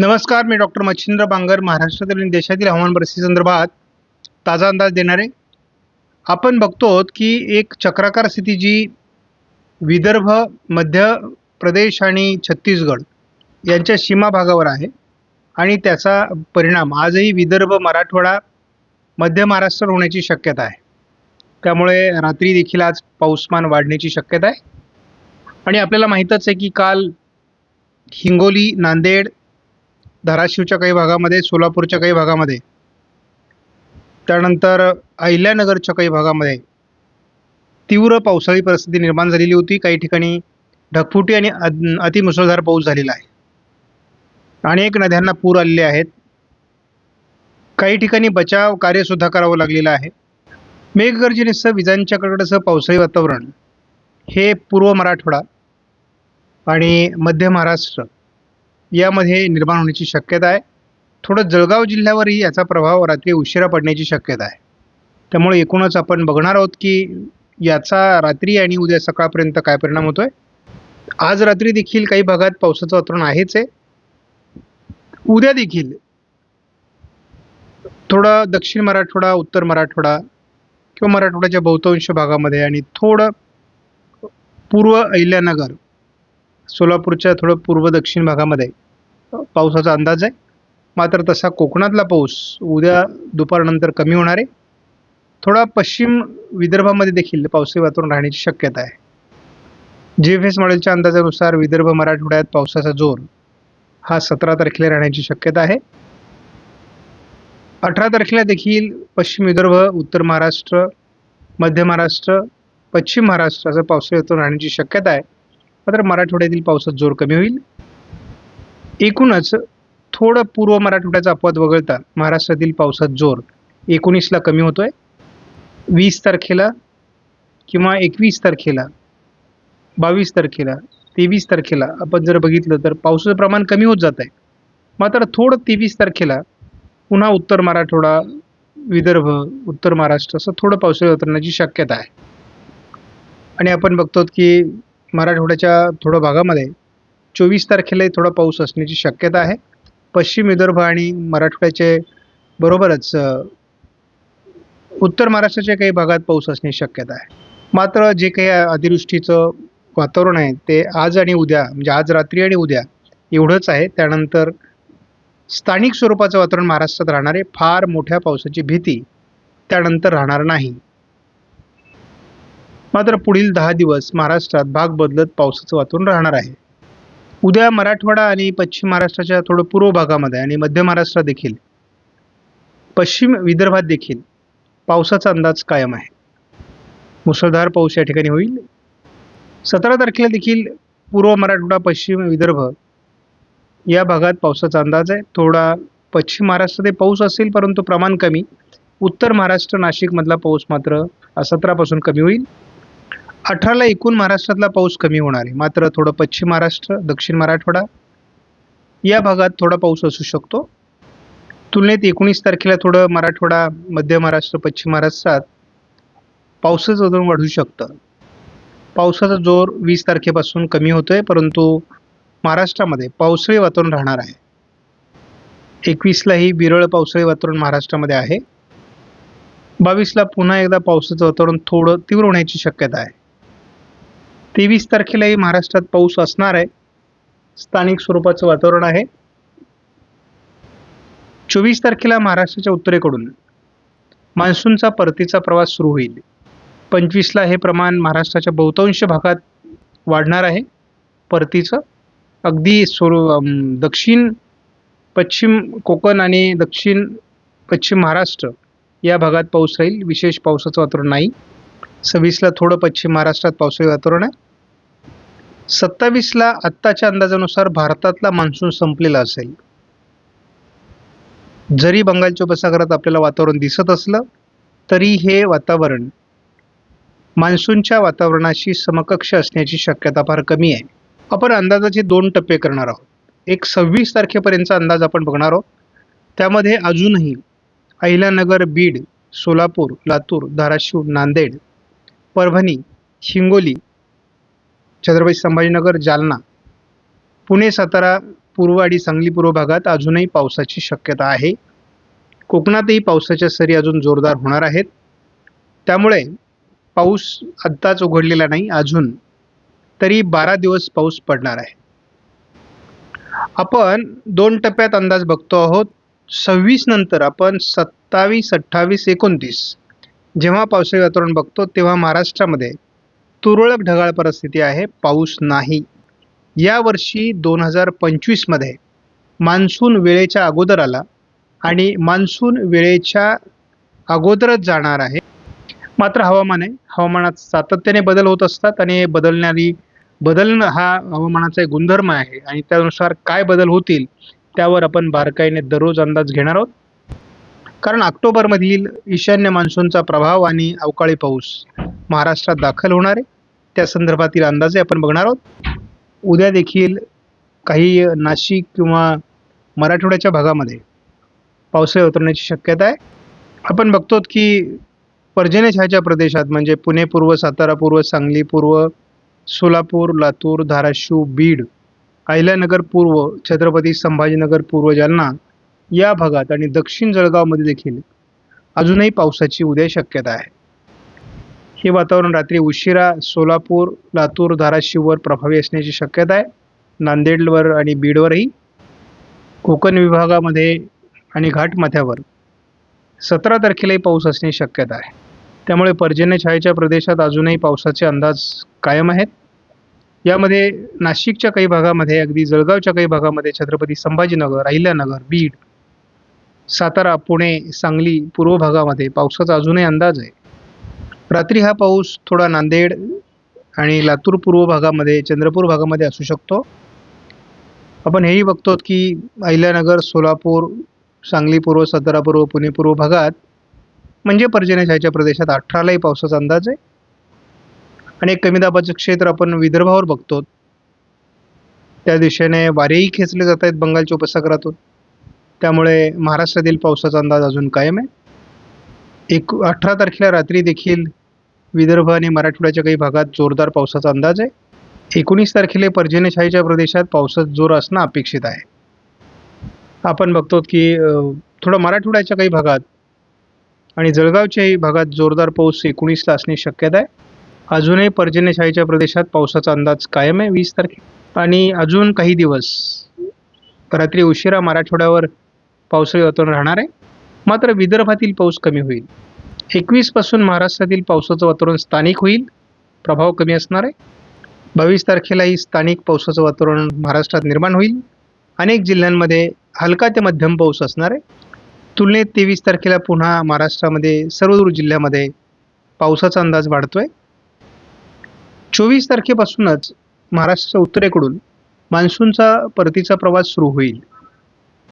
नमस्कार मी डॉक्टर मच्छिंद्र बांगर महाराष्ट्रातील आणि देशातील हवामान परिस्थितीसंदर्भात ताजा अंदाज देणार. आहे आपण बघतो की एक चक्राकार स्थिती जी विदर्भ मध्य प्रदेश आणि छत्तीसगड यांच्या सीमा भागावर आहे आणि त्याचा परिणाम आजही विदर्भ मराठवाडा मध्य महाराष्ट्र होण्याची शक्यता आहे. त्यामुळे रात्री देखील आज पाऊसमान वाढण्याची शक्यता आहे. आणि आपल्याला माहीतच आहे की काल हिंगोली नांदेड धाराशिवच्या काही भागामध्ये सोलापूरच्या काही भागामध्ये. त्यानंतर अहिल्यानगरच्या काही भागामध्ये तीव्र पावसाळी परिस्थिती निर्माण झालेली होती. काही ठिकाणी ढगफुटी आणि अतिमुसळधार पाऊस झालेला आहे. अनेक नद्यांना पूर आलेले आहेत. काही ठिकाणी बचाव कार्यसुद्धा करावं लागलेलं आहे. मेघगर्जनेसह विजांच्या कडकडासह पावसाळी वातावरण हे पूर्व मराठवाडा आणि मध्य महाराष्ट्र यामध्ये निर्माण होण्याची शक्यता आहे. थोडं जळगाव जिल्ह्यावरही याचा प्रभाव रात्री उशिरा पडण्याची शक्यता आहे. त्यामुळे एकूणच आपण बघणार आहोत की याचा रात्री आणि उद्या सकाळपर्यंत काय परिणाम होतो आहे आज रात्री देखील काही भागात पावसाचं वातावरण आहेच आहे. उद्या देखील थोडा दक्षिण मराठवाडा उत्तर मराठवाडा किंवा मराठवाड्याच्या बहुतांश भागामध्ये आणि थोडं पूर्व अहिल्यानगर सोलापूरच्या थोडं पूर्व दक्षिण भागामध्ये पावसाचा अंदाज आहे. मात्र तसा कोकणातला पाऊस उद्या दुपारनंतर कमी होणार आहे. थोडा पश्चिम विदर्भामध्ये देखील पावसाळी वातावरण राहण्याची शक्यता आहे. जी एफ एस मॉडेलच्या अंदाजानुसार विदर्भ मराठवाड्यात पावसाचा जोर हा सतरा तारखेला राहण्याची शक्यता आहे. अठरा तारखेला देखील पश्चिम विदर्भ उत्तर महाराष्ट्र मध्य महाराष्ट्र पश्चिम महाराष्ट्राचं पावसाळी वातावरण राहण्याची शक्यता आहे. मात्र मराठवाड्यातील पावसात जोर कमी होईल. एकूणच थोडं पूर्व मराठवाड्याचा अपवाद वगळता महाराष्ट्रातील पावसात जोर एकोणीसला कमी होतोय. वीस तारखेला किंवा एकवीस तारखेला बावीस तारखेला तेवीस तारखेला आपण जर बघितलं तर पावसाचं प्रमाण कमी होत जात आहे मात्र थोडं तेवीस तारखेला पुन्हा उत्तर मराठवाडा विदर्भ उत्तर महाराष्ट्र असं थोडं पावसाळी उतरण्याची शक्यता आहे. आणि आपण बघतो की मराठवाड्याच्या थोडं भागामध्ये चोवीस तारखेलाही थोडा पाऊस असण्याची शक्यता आहे. पश्चिम विदर्भ आणि मराठवाड्याचे बरोबरच उत्तर महाराष्ट्राच्या काही भागात पाऊस असण्याची शक्यता आहे. मात्र जे काही अतिवृष्टीचं वातावरण आहे ते आज आणि उद्या म्हणजे आज रात्री आणि उद्या एवढंच आहे. त्यानंतर स्थानिक स्वरूपाचं वातावरण महाराष्ट्रात राहणारे फार मोठ्या पावसाची भीती त्यानंतर राहणार नाही. मात्र पुढील दहा दिवस महाराष्ट्रात भाग बदलत पावसाचं वातावरण राहणार आहे. उद्या मराठवाडा आणि पश्चिम महाराष्ट्राच्या थोडं पूर्व भागामध्ये आणि मध्य महाराष्ट्रात देखील पश्चिम विदर्भात देखील पावसाचा अंदाज कायम आहे. मुसळधार पाऊस या ठिकाणी होईल. सतरा तारखेला देखील पूर्व मराठवाडा पश्चिम विदर्भ या भागात पावसाचा अंदाज आहे. थोडा पश्चिम महाराष्ट्रात पाऊस असेल परंतु प्रमाण कमी. उत्तर महाराष्ट्र नाशिकमधला पाऊस मात्र सतरापासून कमी होईल. अठराला एकूण महाराष्ट्रातला पाऊस कमी होणार आहे. मात्र थोडं पश्चिम महाराष्ट्र दक्षिण मराठवाडा या भागात थोडा पाऊस असू शकतो. तुलनेत एकोणीस तारखेला थोडं मराठवाडा मध्य महाराष्ट्र पश्चिम महाराष्ट्रात पावसाचं वातावरण वाढू शकतं. पावसाचा जोर वीस तारखेपासून कमी होतो आहे परंतु महाराष्ट्रामध्ये पावसाळी वातावरण राहणार आहे. एकवीसलाही विरळ पावसाळी वातावरण महाराष्ट्रामध्ये आहे. बावीसला पुन्हा एकदा पावसाचं वातावरण थोडं तीव्र होण्याची शक्यता आहे. तेवीस तारखेलाही महाराष्ट्रात पाऊस असणार आहे. स्थानिक स्वरूपाचं वातावरण आहे. चोवीस तारखेला महाराष्ट्राच्या उत्तरेकडून मान्सूनचा परतीचा प्रवास सुरू होईल. पंचवीसला हे प्रमाण महाराष्ट्राच्या बहुतांश भागात वाढणार आहे. परतीचं अगदी सुरू दक्षिण पश्चिम कोकण आणि दक्षिण पश्चिम महाराष्ट्र या भागात पाऊस राहील. विशेष पावसाचं वातावरण नाही. सव्वीसला थोडं पश्चिम महाराष्ट्रात पावसाळी वातावरण आहे. सत्तावीसला आत्ताच्या अंदाजानुसार भारतातला मान्सून संपलेला असेल. जरी बंगालच्या उपसागरात आपल्याला वातावरण दिसत असलं तरी हे वातावरण मान्सूनच्या वातावरणाशी समकक्ष असण्याची शक्यता फार कमी आहे. आपण अंदाजाचे दोन टप्पे करणार आहोत. एक सव्वीस तारखेपर्यंतचा अंदाज आपण बघणार आहोत. त्यामध्ये अजूनही अहिल्यानगर बीड सोलापूर लातूर धाराशिव नांदेड परभणी हिंगोली छत्रपती संभाजीनगर जालना. पुणे सातारा पूर्व आणि सांगली पूर्व भागात अजूनही पावसाची शक्यता आहे. कोकणातही पावसाच्या सरी अजून जोरदार होणार आहेत. त्यामुळे पाऊस आत्ताच उघडलेला नाही अजून तरी बारा दिवस पाऊस पडणार आहे. आपण दोन टप्प्यात अंदाज बघतो आहोत. सव्वीस नंतर आपण सत्तावीस अठ्ठावीस एकोणतीस जेव्हा पावसाळी वातावरण बघतो तेव्हा महाराष्ट्रामध्ये तुरळक ढगाळ परिस्थिती आहे पाऊस नाही. यावर्षी दोन हजार पंचवीसमध्ये मान्सून वेळेच्या अगोदर आला आणि मान्सून वेळेच्या अगोदरच जाणार आहे. मात्र हवामान आहे हवामानात सातत्याने बदल होत असतात आणि बदलणारी बदलणं हा हवामानाचा एक गुणधर्म आहे आणि त्यानुसार काय बदल होतील त्यावर आपण बारकाईने दररोज अंदाज घेणार आहोत. कारण ऑक्टोबरमधील ईशान्य मान्सूनचा प्रभाव आणि अवकाळी पाऊस महाराष्ट्रात दाखल होणार आहे. त्या संदर्भातील अंदाजे आपण बघणार आहोत. उद्या देखील काही नाशिक किंवा मराठवाड्याच्या भागामध्ये पावसाळी उतरण्याची शक्यता आहे. आपण बघतो की पर्जन्यछायाच्या प्रदेशात म्हणजे पुणे पूर्व सातारा पूर्व सांगली पूर्व सोलापूर लातूर धाराशिव बीड अहिल्यानगर पूर्व छत्रपती संभाजीनगर पूर्व जालना या भागात आणि दक्षिण जळगावमध्ये देखील अजूनही पावसाची उद्या शक्यता आहे. हे वातावरण रात्री उशिरा सोलापूर लातूर धाराशिववर प्रभावी असण्याची शक्यता आहे. नांदेडवर आणि बीडवरही कोकण विभागामध्ये आणि घाटमाथ्यावर सतरा तारखेलाही पाऊस असण्याची शक्यता आहे. त्यामुळे पर्जन्यछायेच्या प्रदेशात अजूनही पावसाचे अंदाज कायम आहेत. यामध्ये नाशिकच्या काही भागामध्ये अगदी जळगावच्या काही भागामध्ये छत्रपती संभाजीनगर अहिल्यानगर बीड सातारा पुणे सांगली पूर्व भागामध्ये. पावसाचा अजूनही अंदाज आहे. रात्री हा पाऊस थोडा नांदेड आणि लातूर पूर्व भागामध्ये चंद्रपूर भागामध्ये असू शकतो. आपण हेही बघतो की अहिल्यानगर सोलापूर सांगली पूर्व सातारा पूर्व पुणे पूर्व भागात म्हणजे पर्जन्यशाहीच्या प्रदेशात अठरालाही पावसाचा अंदाज आहे. आणि एक कमी दाबाचं क्षेत्र आपण विदर्भावर बघतो त्या दिशेने वारेही खेचले जात आहेत बंगालच्या उपसागरातून. त्यामुळे महाराष्ट्रातील पावसाचा अंदाज अजून कायम आहे. एक अठरा तारखेला रात्री देखील विदर्भ आणि मराठवाड्याच्या काही भागात जोरदार पावसाचा अंदाज आहे. एकोणीस तारखेला पर्जन्यशाहीच्या प्रदेशात पावसात जोर असणं अपेक्षित आहे. आपण बघतो की थोडं मराठवाड्याच्या काही भागात आणि जळगावच्याही भागात जोरदार पाऊस एकोणीसला असणे शक्यता आहे. अजूनही पर्जन्यशाहीच्या प्रदेशात पावसाचा अंदाज कायम आहे वीस तारखे. आणि अजून काही दिवस रात्री उशिरा मराठवाड्यावर पावसाळी वातावरण राहणार आहे. मात्र विदर्भातील पाऊस कमी होईल. एकवीसपासून महाराष्ट्रातील पावसाचं वातावरण स्थानिक होईल. प्रभाव कमी असणार आहे. बावीस तारखेलाही स्थानिक पावसाचं वातावरण महाराष्ट्रात निर्माण होईल. अनेक जिल्ह्यांमध्ये हलका ते मध्यम पाऊस असणार आहे. तुलनेत तेवीस तारखेला पुन्हा महाराष्ट्रामध्ये सर्व जिल्ह्यामध्ये पावसाचा अंदाज वाढतोय. चोवीस तारखेपासूनच महाराष्ट्राच्या उत्तरेकडून मान्सूनचा परतीचा प्रवास सुरू होईल.